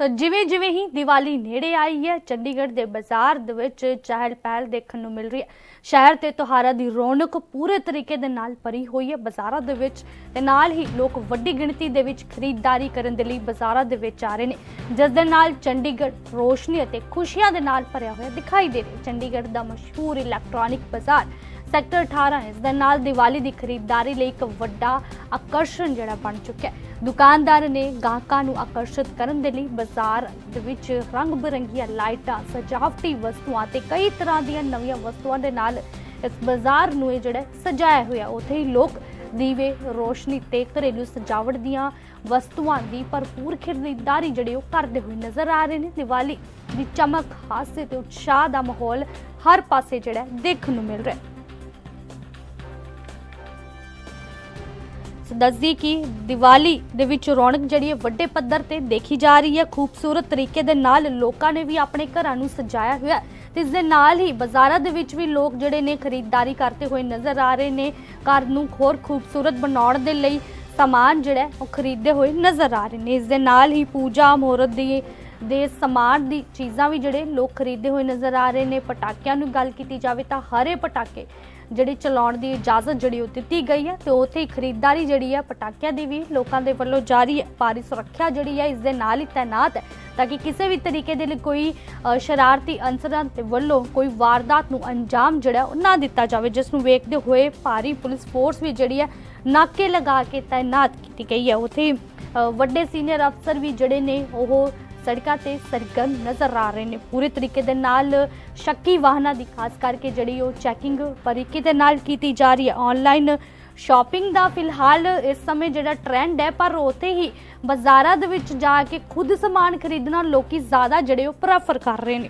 ਤਾਂ ਜਿਵੇਂ ਜਿਵੇਂ ਹੀ ਦੀਵਾਲੀ ਨੇੜੇ ਆਈ ਹੈ, ਚੰਡੀਗੜ੍ਹ ਦੇ ਬਾਜ਼ਾਰ ਦੇ ਵਿੱਚ ਚਹਿਲ ਪਹਿਲ ਦੇਖਣ ਨੂੰ ਮਿਲ ਰਹੀ ਹੈ। ਸ਼ਹਿਰ ਤੇ ਤਿਉਹਾਰਾਂ ਦੀ ਰੌਣਕ ਪੂਰੇ ਤਰੀਕੇ ਦੇ ਨਾਲ ਭਰੀ ਹੋਈ ਹੈ। ਬਾਜ਼ਾਰਾਂ ਦੇ ਵਿੱਚ ਤੇ ਨਾਲ ਹੀ ਲੋਕ ਵੱਡੀ ਗਿਣਤੀ ਦੇ ਵਿੱਚ ਖਰੀਦਦਾਰੀ ਕਰਨ ਦੇ ਲਈ ਬਾਜ਼ਾਰਾਂ ਦੇ ਵਿੱਚ ਆ ਰਹੇ ਨੇ। ਜਿਸ ਦੇ ਨਾਲ ਚੰਡੀਗੜ੍ਹ ਰੋਸ਼ਨੀ ਅਤੇ ਖੁਸ਼ੀਆਂ ਦੇ ਨਾਲ ਭਰਿਆ ਹੋਇਆ ਦਿਖਾਈ ਦੇ ਰਿਹਾ ਚੰਡੀਗੜ੍ਹ ਦਾ ਮਸ਼ਹੂਰ ਇਲੈਕਟ੍ਰੋਨਿਕ ਬਾਜ਼ਾਰ ਸੈਕਟਰ 18 ਇਸ ਦੇ ਨਾਲ ਦੀਵਾਲੀ ਦੀ ਖਰੀਦਦਾਰੀ ਲਈ ਇੱਕ ਵੱਡਾ ਆਕਰਸ਼ਣ ਜਿਹੜਾ ਬਣ ਚੁੱਕਿਆ ਹੈ। ਦੁਕਾਨਦਾਰ ਨੇ ਗਾਹਕਾਂ ਨੂੰ ਆਕਰਸ਼ਿਤ ਕਰਨ ਦੇ ਲਈ ਬਾਜ਼ਾਰ ਦੇ ਵਿੱਚ ਰੰਗ ਬਰੰਗੀਆਂ ਲਾਈਟਾਂ, ਸਜਾਵਟੀ ਵਸਤੂਆਂ ਤੇ ਕਈ ਤਰ੍ਹਾਂ ਦੀਆਂ ਨਵੀਆਂ ਵਸਤੂਆਂ ਦੇ ਨਾਲ ਇਸ ਬਾਜ਼ਾਰ ਨੂੰ ਇਹ ਜਿਹੜਾ ਸਜਾਇਆ ਹੋਇਆ, ਉੱਥੇ ਹੀ ਲੋਕ ਦੀਵੇ, ਰੋਸ਼ਨੀ ਤੇ ਘਰੇਲੂ ਸਜਾਵਟ ਦੀਆਂ ਵਸਤੂਆਂ ਦੀ ਭਰਪੂਰ ਖਰੀਦਦਾਰੀ ਜਿਹੜੀ ਉਹ ਕਰਦੇ ਹੋਏ ਨਜ਼ਰ ਆ ਰਹੇ ਨੇ। ਦੀਵਾਲੀ ਦੀ ਚਮਕ, ਹਾਸੇ ਤੇ ਉਤਸ਼ਾਹ ਦਾ ਮਾਹੌਲ ਹਰ ਪਾਸੇ ਜਿਹੜਾ ਦੇਖਣ ਨੂੰ ਮਿਲ ਰਿਹਾ ਹੈ। ਦੱਸਦੀ ਕਿ ਦੀਵਾਲੀ ਦੇ ਵਿੱਚ ਰੌਣਕ ਜਿਹੜੀ ਹੈ ਵੱਡੇ ਪੱਧਰ ਤੇ ਦੇਖੀ ਜਾ ਰਹੀ ਹੈ। ਖੂਬਸੂਰਤ ਤਰੀਕੇ ਦੇ ਨਾਲ ਲੋਕਾਂ ਨੇ ਵੀ ਆਪਣੇ ਘਰਾਂ ਨੂੰ ਸਜਾਇਆ ਹੋਇਆ ਹੈ ਤੇ ਇਸ ਦੇ ਨਾਲ ਹੀ ਬਾਜ਼ਾਰਾਂ ਦੇ ਵਿੱਚ ਵੀ ਲੋਕ ਜਿਹੜੇ ਨੇ ਖਰੀਦਦਾਰੀ ਕਰਦੇ ਹੋਏ ਨਜ਼ਰ ਆ ਰਹੇ ਨੇ। ਘਰ ਨੂੰ ਹੋਰ ਖੂਬਸੂਰਤ ਬਣਾਉਣ ਦੇ ਲਈ ਸਮਾਨ ਜਿਹੜਾ ਉਹ ਖਰੀਦਦੇ ਹੋਏ ਨਜ਼ਰ ਆ ਰਹੇ ਨੇ। ਇਸ ਦੇ ਨਾਲ ਹੀ ਪੂਜਾ, ਮਹੂਰਤ ਦੀ, ਦੇ ਸਮਾਨ ਦੀ ਚੀਜ਼ਾਂ ਵੀ ਜਿਹੜੇ ਲੋਕ ਖਰੀਦਦੇ ਹੋਏ ਨਜ਼ਰ ਆ ਰਹੇ ਨੇ। ਪਟਾਕਿਆਂ ਨੂੰ ਗੱਲ ਕੀਤੀ ਜਾਵੇ ਤਾਂ ਹਰੇ ਪਟਾਕੇ ਜਿਹੜੀ ਚਲਾਉਣ ਦੀ ਇਜਾਜ਼ਤ ਜਿਹੜੀ ਉਹ ਦਿੱਤੀ ਗਈ ਹੈ ਤੇ ਉੱਥੇ ਹੀ ਖਰੀਦਦਾਰੀ ਜਿਹੜੀ ਹੈ ਪਟਾਕਿਆਂ ਦੀ ਵੀ ਲੋਕਾਂ ਦੇ ਵੱਲੋਂ ਜਾਰੀ ਹੈ। ਭਾਰੀ ਸੁਰੱਖਿਆ ਜਿਹੜੀ ਹੈ ਇਸ ਦੇ ਨਾਲ ਹੀ ਤਾਇਨਾਤ ਹੈ ਤਾਂ ਕਿ ਕਿਸੇ ਵੀ ਤਰੀਕੇ ਦੇ ਲਈ ਕੋਈ ਸ਼ਰਾਰਤੀ ਅਨਸਰਾਂ ਦੇ ਵੱਲੋਂ ਕੋਈ ਵਾਰਦਾਤ ਨੂੰ ਅੰਜਾਮ ਜਿਹੜਾ ਉਹ ਨਾ ਦਿੱਤਾ ਜਾਵੇ, ਜਿਸ ਨੂੰ ਵੇਖਦੇ ਹੋਏ ਭਾਰੀ ਪੁਲਿਸ ਫੋਰਸ ਵੀ ਜਿਹੜੀ ਹੈ ਨਾਕੇ ਲਗਾ ਕੇ ਤਾਇਨਾਤ ਕੀਤੀ ਗਈ ਹੈ। ਉੱਥੇ ਵੱਡੇ ਸੀਨੀਅਰ ਅਫਸਰ ਵੀ ਜਿਹੜੇ ਨੇ ਉਹ ਸੜਕਾਂ ਤੇ ਸਰਗਰਮ ਨਜ਼ਰ ਆ ਰਹੇ ਨੇ। ਪੂਰੇ ਤਰੀਕੇ ਦੇ ਨਾਲ ਸ਼ੱਕੀ ਵਾਹਨਾਂ ਦੀ ਖਾਸ ਕਰਕੇ ਜਿਹੜੀ ਉਹ ਚੈਕਿੰਗ ਤਰੀਕੇ ਦੇ ਨਾਲ ਕੀਤੀ ਜਾ ਰਹੀ ਹੈ। ਆਨਲਾਈਨ ਸ਼ਾਪਿੰਗ ਦਾ ਫਿਲਹਾਲ ਇਸ ਸਮੇਂ ਜਿਹੜਾ ਟ੍ਰੈਂਡ ਹੈ, ਪਰ ਉੱਥੇ ਹੀ ਬਾਜ਼ਾਰਾਂ ਦੇ ਵਿੱਚ ਜਾ ਕੇ ਖੁਦ ਸਮਾਨ ਖਰੀਦਣਾ ਲੋਕੀ ਜ਼ਿਆਦਾ ਜਿਹੜੇ ਉਹ ਪ੍ਰੈਫਰ ਕਰ ਰਹੇ ਨੇ।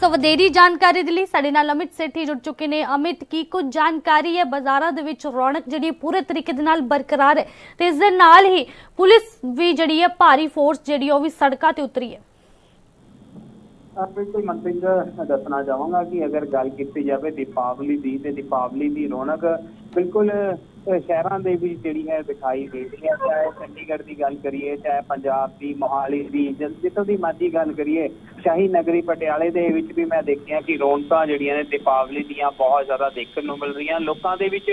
ਸੋ ਵਧੇਰੀ ਜਾਣਕਾਰੀ ਦੇ ਲਈ ਸਾਡੇ ਨਾਲ ਅਮਿਤ ਸੇਠੀ ਜੁੜ ਚੁੱਕੇ ਨੇ। ਅਮਿਤ, ਕੀ ਕੁਝ ਜਾਣਕਾਰੀ ਹੈ? ਬਾਜ਼ਾਰਾਂ ਦੇ ਵਿੱਚ ਰੌਣਕ ਜਿਹੜੀ ਪੂਰੇ ਤਰੀਕੇ ਦੇ ਨਾਲ ਬਰਕਰਾਰ ਹੈ ਤੇ ਇਸ ਦੇ ਨਾਲ ਹੀ ਪੁਲਿਸ ਵੀ ਜਿਹੜੀ ਹੈ ਭਾਰੀ ਫੋਰਸ ਜਿਹੜੀ ਉਹ ਵੀ ਸੜਕਾਂ ਤੇ ਉਤਰੀ ਹੈ। ਬਿਲਕੁਲ ਮਨਪ੍ਰੀਤ ਦੱਸਣਾ ਚਾਹਾਂਗਾ ਕਿ ਅਗਰ ਗੱਲ ਕੀਤੀ ਜਾਵੇ ਦੀਪਾਵਲੀ ਦੀ ਤੇ ਦੀਪਾਵਲੀ ਦੀ ਰੌਣਕ ਬਿਲਕੁਲ ਸ਼ਹਿਰਾਂ ਦੇ ਵਿੱਚ ਜਿਹੜੀ ਹੈ ਦਿਖਾਈ ਦੇ ਰਹੀ ਹੈ, ਚਾਹੇ ਚੰਡੀਗੜ੍ਹ ਦੀ ਗੱਲ ਕਰੀਏ, ਚਾਹੇ ਪੰਜਾਬ ਦੀ, ਮੋਹਾਲੀ ਦੀ ਜਿੱਥੋਂ ਦੀ ਮਰਜ਼ੀ ਗੱਲ ਕਰੀਏ, ਸ਼ਾਹੀ ਨਗਰੀ ਪਟਿਆਲੇ ਦੇ ਵਿੱਚ ਵੀ ਮੈਂ ਦੇਖਿਆ ਕਿ ਰੌਣਕਾਂ ਜਿਹੜੀਆਂ ਨੇ ਦੀਪਾਵਲੀ ਦੀਆਂ ਬਹੁਤ ਜ਼ਿਆਦਾ ਦੇਖਣ ਨੂੰ ਮਿਲ ਰਹੀਆਂ। ਲੋਕਾਂ ਦੇ ਵਿੱਚ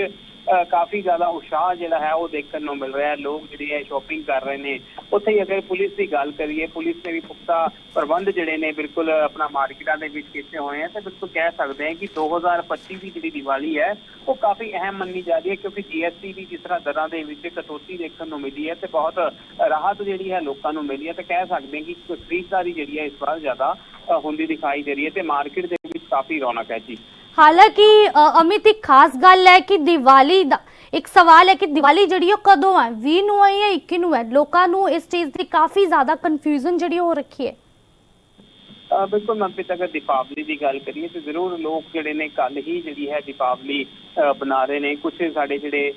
ਕਾਫੀ ਜ਼ਿਆਦਾ ਉਤਸ਼ਾਹ ਜਿਹੜਾ ਹੈ ਉਹ ਦੇਖਣ ਨੂੰ ਮਿਲ ਰਿਹਾ ਹੈ। ਲੋਕ ਜਿਹੜੇ ਹੈ ਸ਼ਾਪਿੰਗ ਕਰ ਰਹੇ ਨੇ। ਉੱਥੇ ਹੀ ਅਗਰ ਪੁਲਿਸ ਦੀ ਗੱਲ ਕਰੀਏ, ਪੁਲਿਸ ਨੇ ਵੀ ਪੁਖਤਾ ਪ੍ਰਬੰਧ ਜਿਹੜੇ ਨੇ ਬਿਲਕੁਲ ਆਪਣਾ ਮਾਰਕੀਟਾਂ ਦੇ ਵਿੱਚ ਕੀਤੇ ਹੋਏ ਆ ਤੇ ਬਿਲਕੁਲ ਕਹਿ ਸਕਦੇ ਹਾਂ ਕਿ 2025 ਦੀ ਜਿਹੜੀ ਦੀਵਾਲੀ ਹੈ, ਉਹ ਕਾਫੀ ਅਹਿਮ ਮੰਨੀ ਜਾ ਰਹੀ ਹੈ ਕਿਉਂਕਿ ਜੀਐਸਟੀ ਦੀ ਜਿਸ ਤਰ੍ਹਾਂ ਦਰਾਂ ਦੇ ਵਿੱਚ ਕਟੌਤੀ ਦੇਖਣ ਨੂੰ ਮਿਲੀ ਹੈ ਤੇ ਬਹੁਤ ਰਾਹਤ ਜਿਹੜੀ ਹੈ ਲੋਕਾਂ ਨੂੰ ਮਿਲੀ ਹੈ। ਤੇ ਕਹਿ ਸਕਦੇ ਹਾਂ ਕਿ ਖਰੀਦਦਾਰੀ ਜਿਹੜੀ ਹੈ, ਇਸ ਵਾਰ ਜ਼ਿਆਦਾ ਹੁੰਦੀ ਦਿਖਾਈ ਦੇ ਰਹੀ ਹੈ। ਤੇ ਮਾਰਕੀਟ ਦੇ ਕਾਫੀ ਰੌਣਕ ਹੈ ਜੀ। ਹਾਲਾਂਕਿ ਅਮਿਤ ਇੱਕ ਖਾਸ ਗੱਲ ਹੈ ਕਿ ਦੀਵਾਲੀ ਦਾ ਇੱਕ ਸਵਾਲ ਹੈ ਕਿ ਦੀਵਾਲੀ ਜਿਹੜੀ ਉਹ ਕਦੋਂ ਹੈ? 20 ਨੂੰ ਹੈ ਜਾਂ 21 ਨੂੰ ਹੈ? ਲੋਕਾਂ ਨੂੰ ਇਸ ਚੀਜ਼ ਦੀ ਕਾਫੀ ਜ਼ਿਆਦਾ ਕਨਫਿਊਜ਼ਨ ਜਿਹੜੀ ਹੋ ਰੱਖੀ ਹੈ। ਬਿਲਕੁਲ ਮਨਪ੍ਰੀਤ ਅਗਰ ਦੀਪਾਵਲੀ ਦੀ ਗੱਲ ਕਰੀਏ ਤੇ ਜ਼ਰੂਰ ਲੋਕ ਜਿਹੜੇ ਨੇ ਕੱਲ ਹੀ ਜਿਹੜੀ ਹੈ ਦੀਪਾਵਲੀ ਬਣਾ ਰਹੇ ਨੇ। ਕੁਝ ਸਾਡੇ ਜਿਹੜੇ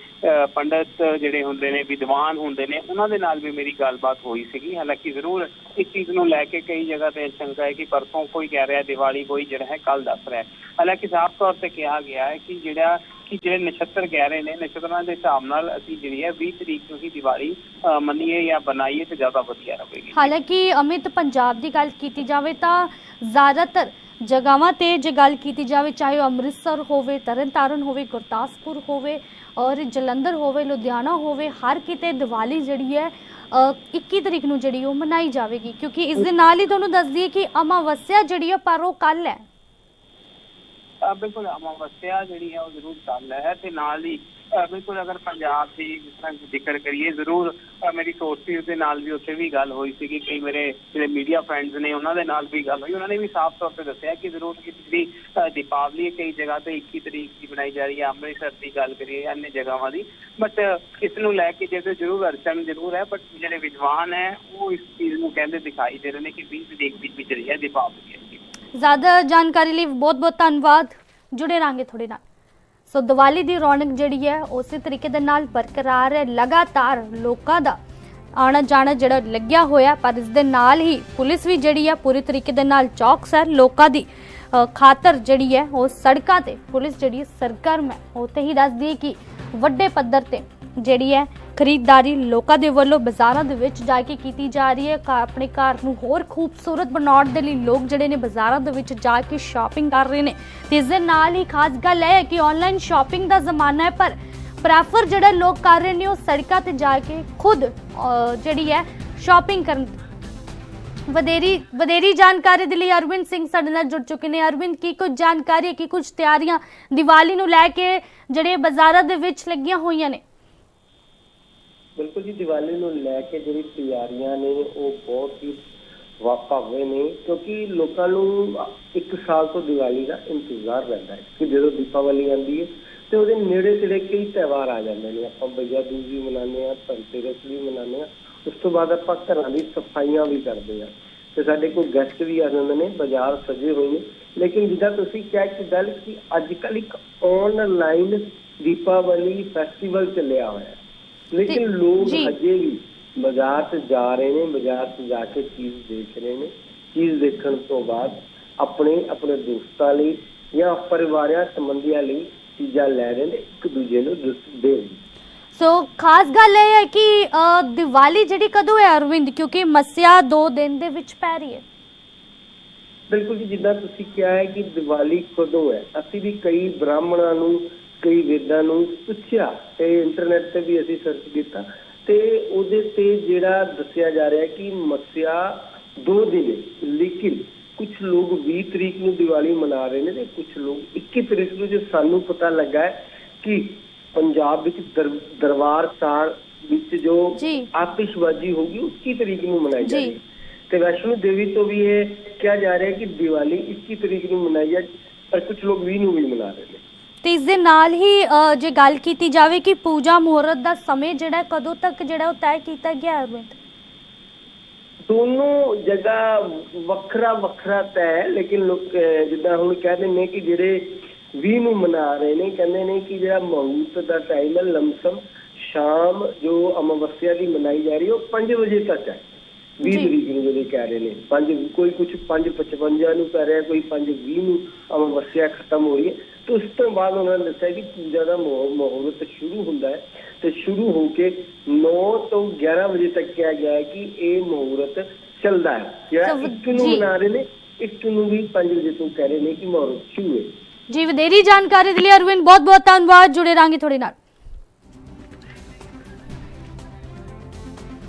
ਪੰਡਤ ਜਿਹੜੇ ਹੁੰਦੇ ਨੇ ਵਿਦਵਾਨ ਹੁੰਦੇ ਨੇ ਉਹਨਾਂ ਦੇ ਨਾਲ ਵੀ ਮੇਰੀ ਗੱਲਬਾਤ ਹੋਈ ਸੀਗੀ। ਹਾਲਾਂਕਿ ਜ਼ਰੂਰ ਇਸ ਚੀਜ਼ ਨੂੰ ਲੈ ਕੇ ਕਈ ਜਗ੍ਹਾ ਤੇ ਸ਼ੰਕਾ ਹੈ ਕਿ ਪਰਸੋਂ ਕੋਈ ਕਹਿ ਰਿਹਾ, ਦੀਵਾਲੀ ਕੋਈ ਜਿਹੜਾ ਹੈ ਕੱਲ ਦੱਸ ਰਿਹਾ ਹਾਲਾਂਕਿ ਸਾਫ਼ ਤੌਰ ਤੇ ਕਿਹਾ ਗਿਆ ਹੈ ਕਿ ਜਿਹੜਾ, ਕਿ ਜਿਹੜੇ ਨਛੱਤਰ ਕਹਿ ਰਹੇ ਨੇ, ਨਛੱਤਰਾਂ ਦੇ ਹਿਸਾਬ ਨਾਲ ਅਸੀਂ ਜਿਹੜੀ ਹੈ 20 ਤਰੀਕ ਨੂੰ ਹੀ ਦੀਵਾਲੀ ਮੰਨੀਏ ਜਾਂ ਬਣਾਈਏ ਤੇ ਜ਼ਿਆਦਾ ਵਧੀਆ ਰਹੇਗੀ। ਹਾਲਾਂਕਿ ਅਮਿਤ, ਪੰਜਾਬ ਦੀ ਗੱਲ ਕੀਤੀ ਜਾਵੇ ਤਾਂ ਜ਼ਿਆਦਾਤਰ ਜਗ੍ਹਾਵਾਂ ਤੇ ਜੇ ਗੱਲ ਕੀਤੀ ਜਾਵੇ, ਚਾਹੇ ਅੰਮ੍ਰਿਤਸਰ ਹੋਵੇ, ਤਰਨਤਾਰਨ ਹੋਵੇ, ਗੁਰਦਾਸਪੁਰ ਹੋਵੇ ਔਰ ਜਲੰਧਰ ਹੋਵੇ, ਲੁਧਿਆਣਾ ਹੋਵੇ, ਹਰ ਕਿਤੇ ਦੀਵਾਲੀ ਜਿਹੜੀ ਹੈ 21 ਤਰੀਕ ਨੂੰ ਜਿਹੜੀ ਉਹ ਮਨਾਈ ਜਾਵੇਗੀ, ਕਿਉਂਕਿ ਇਸ ਦੇ ਨਾਲ ਹੀ ਤੁਹਾਨੂੰ ਦੱਸ ਦਈਏ ਕਿ ਅਮਾਵਸਿਆ ਜਿਹੜੀ ਹੈ ਪਰ ਉਹ ਕੱਲ ਹੈ। ਬਿਲਕੁਲ, ਅਮਾਵਸਿਆ ਜਿਹੜੀ ਹੈ ਉਹ ਜ਼ਰੂਰ ਚੱਲ ਹੈ ਤੇ ਨਾਲ ਹੀ ਬਿਲਕੁਲ ਅਗਰ ਪੰਜਾਬ ਦੀ ਜਿਸ ਤਰ੍ਹਾਂ ਜ਼ਿਕਰ ਕਰੀਏ, ਜ਼ਰੂਰ ਮੇਰੀ ਸੋਰਸਿਸ ਦੇ ਨਾਲ ਵੀ ਉੱਥੇ ਵੀ ਗੱਲ ਹੋਈ ਸੀ ਕਿ ਕਈ ਮੇਰੇ ਜਿਹੜੇ ਮੀਡੀਆ ਫਰੈਂਡਸ ਨੇ ਉਹਨਾਂ ਦੇ ਨਾਲ ਵੀ ਗੱਲ ਹੋਈ। ਉਹਨਾਂ ਨੇ ਵੀ ਸਾਫ਼ ਤੌਰ ਤੇ ਦੱਸਿਆ ਕਿ ਜ਼ਰੂਰ ਕਿ ਜਿਹੜੀ ਦੀਪਾਵਲੀ ਕਈ ਜਗ੍ਹਾ ਤੇ 21 ਤਰੀਕ ਦੀ ਬਣਾਈ ਜਾ ਰਹੀ ਹੈ, ਅੰਮ੍ਰਿਤਸਰ ਦੀ ਗੱਲ ਕਰੀਏ ਅਨੇ ਜਗ੍ਹਾਵਾਂ ਦੀ। ਬਟ ਇਸ ਨੂੰ ਲੈ ਕੇ ਜਿਹੜੇ ਜ਼ਰੂਰ ਅਰਚਨ ਜ਼ਰੂਰ ਹੈ ਬਟ ਜਿਹੜੇ ਵਿਦਵਾਨ ਹੈ, ਉਹ ਇਸ ਚੀਜ਼ ਨੂੰ ਕਹਿੰਦੇ ਦਿਖਾਈ ਦੇ ਰਹੇ ਨੇ ਕਿ 20 ਤਰੀਕ ਦੀ ਵਿਚ ਰਹੀ ਹੈ ਦੀਪਾਵਲੀ ਜ਼ਿਆਦਾ ਜਾਣਕਾਰੀ ਲਈ ਬਹੁਤ ਬਹੁਤ ਧੰਨਵਾਦ। ਜੁੜੇ ਰਾਂਗੇ ਥੋੜੇ ਨਾਲ। ਸੋ ਦੀਵਾਲੀ ਦੀ ਰੌਣਕ ਜਿਹੜੀ ਹੈ, ਉਸੇ ਤਰੀਕੇ ਦੇ ਨਾਲ ਬਰਕਰਾਰ ਹੈ। ਲਗਾਤਾਰ ਲੋਕਾਂ ਦਾ ਆਣਾ ਜਾਣਾ ਜਿਹੜਾ ਲੱਗਿਆ ਹੋਇਆ, ਪਰ ਇਸ ਦੇ ਨਾਲ ਹੀ ਪੁਲਿਸ ਵੀ ਜਿਹੜੀ ਹੈ, ਪੂਰੀ ਤਰੀਕੇ ਦੇ ਨਾਲ ਚੌਕਸ ਹੈ। ਲੋਕਾਂ ਦੀ ਖਾਤਰ ਜਿਹੜੀ ਹੈ, ਉਹ ਸੜਕਾਂ ਤੇ ਪੁਲਿਸ ਜਿਹੜੀ ਸਰਗਰਮ ਹੈ। ਉੱਥੇ ਹੀ ਦੱਸਦੀ ਹੈ ਕਿ ਵੱਡੇ ਪੱਧਰ ਤੇ ਜਿਹੜੀ ਹੈ ਖਰੀਦਦਾਰੀ ਲੋਕਾਂ ਦੇ ਵੱਲੋਂ ਬਾਜ਼ਾਰਾਂ ਦੇ ਵਿੱਚ ਜਾ ਕੇ ਕੀਤੀ ਜਾ ਰਹੀ ਹੈ। ਘਰ- ਆਪਣੇ ਘਰ ਨੂੰ ਹੋਰ ਖੂਬਸੂਰਤ ਬਣਾਉਣ ਦੇ ਲਈ ਲੋਕ ਜਿਹੜੇ ਨੇ ਬਾਜ਼ਾਰਾਂ ਦੇ ਵਿੱਚ ਜਾ ਕੇ ਸ਼ਾਪਿੰਗ ਕਰ ਰਹੇ ਨੇ। ਤੇ ਇਸ ਦੇ ਨਾਲ ਹੀ ਖਾਸ ਗੱਲ ਇਹ ਹੈ ਕਿ ਆਨਲਾਈਨ ਸ਼ਾਪਿੰਗ ਦਾ ਜ਼ਮਾਨਾ ਹੈ ਪਰ ਪ੍ਰੈਫਰ ਜਿਹੜਾ ਲੋਕ ਕਰ ਰਹੇ ਨੇ ਉਹ ਸੜਕਾਂ ਤੇ ਜਾ ਕੇ ਖੁਦ ਅਹ, ਜਿਹੜੀ ਹੈ ਸ਼ਾਪਿੰਗ ਕਰਨ ਵਧੇਰੀ ਵਧੇਰੀ ਜਾਣਕਾਰੀ ਦੇ ਲਈ ਅਰਵਿੰਦ ਸਿੰਘ ਸਾਡੇ ਨਾਲ ਜੁੜ ਚੁੱਕੇ ਨੇ। ਅਰਵਿੰਦ ਕੀ ਕੁਝ ਜਾਣਕਾਰੀ ਹੈ, ਕੀ ਕੁਝ ਤਿਆਰੀਆਂ ਦੀਵਾਲੀ ਨੂੰ ਲੈ ਕੇ ਜਿਹੜੇ ਬਾਜ਼ਾਰਾਂ ਦੇ ਵਿੱਚ ਲੱਗੀਆਂ ਹੋਈਆਂ ਨੇ? ਬਿਲਕੁਲ ਜੀ, ਦੀਵਾਲੀ ਨੂੰ ਲੈ ਕੇ ਜਿਹੜੀ ਤਿਆਰੀਆਂ ਨੇ, ਉਹ ਬਹੁਤ ਹੀ ਵਾਪਾਵੇ ਨੇ, ਕਿਉਂਕਿ ਲੋਕਾਂ ਨੂੰ ਇੱਕ ਸਾਲ ਤੋਂ ਦੀਵਾਲੀ ਦਾ ਇੰਤਜ਼ਾਰ ਰਹਿੰਦਾ ਹੈ ਕਿ ਜਦੋਂ ਦੀਪਾਵਲੀ ਆਉਂਦੀ ਹੈ ਤੇ ਉਹਦੇ ਨੇੜੇ ਤੇੜੇ ਕਈ ਤਿਉਹਾਰ ਆ ਜਾਂਦੇ ਨੇ। ਆਪਾਂ ਬਈਆ ਦੂਜ ਵੀ ਮਨਾਉਂਦੇ ਆ ਧਨਤੇਰਸ ਵੀ ਮਨਾਉਂਦੇ ਆ ਉਸ ਤੋਂ ਬਾਅਦ ਆਪਾਂ ਘਰਾਂ ਦੀ ਸਫਾਈਆਂ ਵੀ ਕਰਦੇ ਆ ਤੇ ਸਾਡੇ ਕੋਲ ਗੈਸਟ ਵੀ ਆ ਜਾਂਦੇ ਨੇ, ਬਾਜ਼ਾਰ ਸਜੇ ਹੋਏ ਨੇ। ਲੇਕਿਨ ਜਿੱਦਾਂ ਤੁਸੀਂ ਕਿਹਾ ਕਿ ਗੱਲ ਕਿ ਅੱਜ ਕੱਲ ਇੱਕ ਆਨਲਾਈਨ ਦੀਪਾਵਲੀ ਫੈਸਟੀਵਲ ਚੱਲਿਆ ਹੋਇਆ ਹੈ। ਲੋਕ ਜੀ। ਅਜੇ ਵੀ ਬਾਜ਼ਾਰ 'ਚ ਜਾ ਰਹੇ ਨੇ ਬਾਜ਼ਾਰ 'ਚ ਜਾ ਕੇ ਚੀਜ਼ ਦੇਖ ਰਹੇ ਨੇ। ਚੀਜ਼ ਦੇਖਣ ਤੋਂ ਬਾਅਦ ਆਪਣੇ ਆਪਣੇ ਦੋਸਤਾਂ ਲਈ ਜਾਂ ਪਰਿਵਾਰਾਂ ਸੰਬੰਧੀਆਂ ਲਈ ਚੀਜ਼ਾਂ ਲੈ ਰਹੇ ਨੇ ਇੱਕ ਦੂਜੇ ਨੂੰ ਦੱਸ- ਦੇ ਰਹੇ ਸੋ ਖਾਸ ਗੱਲ ਇਹ ਹੈ ਕਿ ਦੀਵਾਲੀ ਜਿਹੜੀ ਕਦੋਂ ਹੈ ਅਰਵਿੰਦ? ਕਿਉਂਕਿ ਮੱਸਿਆ 2 ਦਿਨ ਦੇ ਵਿੱਚ ਪੈ ਰਹੀ ਹੈ। ਬਿਲਕੁਲ ਜੀ ਜਿੱਦਾਂ ਤੁਸੀਂ ਕਿਹਾ ਹੈ ਕਿ ਦੀਵਾਲੀ ਕਦੋਂ ਹੈ ਅਸੀਂ ਵੀ ਕਈ ਬ੍ਰਾਹਮਣਾਂ ਨੂੰ ਕਈ ਵੇਦਾਂ ਨੂੰ ਪੁੱਛਿਆ ਤੇ ਇੰਟਰਨੈਟ ਤੇ ਵੀ ਅਸੀਂ ਸਰਚ ਕੀਤਾ ਤੇ ਉਹਦੇ ਤੇ ਜਿਹੜਾ ਦੱਸਿਆ ਜਾ ਰਿਹਾ ਕਿ ਮੱਸਿਆ 2 ਦਿਨ ਲੇਕਿਨ ਕੁਝ ਲੋਕ 20 ਤਰੀਕ ਨੂੰ ਦੀਵਾਲੀ ਮਨਾ ਰਹੇ ਨੇ ਤੇ ਕੁਝ ਲੋਕ 21 ਤਰੀਕ ਨੂੰ ਜੋ ਸਾਨੂੰ ਪਤਾ ਲੱਗਾ ਹੈ ਕਿ ਪੰਜਾਬ ਵਿੱਚ ਦਰ- ਦਰਬਾਰ ਸਾਹਿਬ ਵਿੱਚ ਜੋ। ਆਤਿਸ਼ਬਾਜ਼ੀ ਹੋਗੀ 21 ਤਰੀਕ ਨੂੰ ਮਨਾਈ। ਜਾਏਗੀ ਤੇ ਵੈਸ਼ਨੋ ਦੇਵੀ ਤੋਂ ਵੀ ਇਹ ਕਿਹਾ ਜਾ ਰਿਹਾ ਹੈ ਕਿ ਦੀਵਾਲੀ 21 ਤਰੀਕ ਨੂੰ ਮਨਾਈ ਜਾ ਪਰ ਕੁਝ ਲੋਕ 20 ਨੂੰ ਵੀ ਮਨਾ ਰਹੇ ਨੇ ਤੇ ਇਸ ਦੇ ਨਾਲ ਹੀ ਜੇ ਗੱਲ ਕੀਤੀ ਜਾਵੇ ਕਿ ਪੂਜਾ ਮੁਹੂਰਤ ਦਾ ਸਮੇਂ ਜਿਹੜਾ ਕਦੋਂ ਤੱਕ ਜਿਹੜਾ ਉਹ ਤੈਅ ਕੀਤਾ ਗਿਆ, ਅਰਵਿੰਦ? ਦੋਨੋਂ ਜਗ੍ਹਾ ਵੱਖਰਾ ਵੱਖਰਾ ਤੈ ਹੈ, ਲੇਕਿਨ ਲੋਕ, ਅਹ, ਜਿੱਦਾਂ ਹੁਣ ਕਹਿੰਦੇ ਨੇ ਕਿ ਜਿਹੜੇ 20 ਨੂੰ ਮਨਾ ਰਹੇ ਨੇ, ਕਹਿੰਦੇ ਨੇ ਕਿ ਜਿਹੜਾ ਮਹੂਰਤ ਦਾ ਟਾਈਮ ਹੈ, ਲਮਸਮ ਸ਼ਾਮ ਜੋ ਅਮਾਵਸਿਆ ਦੀ ਮਨਾਈ ਜਾ ਰਹੀ ਹੈ, ਉਹ 5 ਵਜੇ ਤੱਕ ਹੈ। 20 ਜੀ। ਤਰੀਕ ਨੂੰ ਜਿਹੜੇ ਕਹਿ ਰਹੇ ਨੇ ਪੰਜ ਕੋਈ ਕੁਝ 5:55 ਨੂੰ ਕਹਿ ਰਿਹਾ ਕੋਈ 5:20 ਨੂੰ ਅਮਾਵਸਿਆ ਖਤਮ ਹੋ ਰਹੀ ਹੈ। ਤੇ ਉਸ ਤੋਂ ਬਾਅਦ ਉਹਨਾਂ ਨੇ ਦੱਸਿਆ ਕਿ ਪੂਜਾ ਦਾ ਮੁਹ- ਮੁਹੂਰਤ ਸ਼ੁਰੂ ਹੁੰਦਾ ਹੈ ਤੇ ਸ਼ੁਰੂ ਹੋ ਕੇ 9 ਤੋਂ 11 ਵਜੇ ਤੱਕ ਕਿਹਾ ਗਿਆ ਹੈ ਕਿ ਇਹ ਮੁਹੂਰਤ ਚੱਲਦਾ ਹੈ। ਜਿਹੜਾ ਇੱਕ ਨੂੰ। ਮਨਾ ਰਹੇ ਨੇ ਇੱਕ ਨੂੰ ਵੀ 5 ਵਜੇ ਤੋਂ ਕਹਿ ਰਹੇ ਨੇ ਕਿ ਮੁਹੂਰਤ ਸ਼ੁਰੂ ਹੈ। ਜੀ ਵਧੇਰੀ ਜਾਣਕਾਰੀ ਦੇ ਲਈ ਅਰਵਿੰਦ ਬਹੁਤ ਬਹੁਤ ਧੰਨਵਾਦ। ਜੁੜੇ ਰਾਂਗੇ ਤੁਹਾਡੇ ਨਾਲ।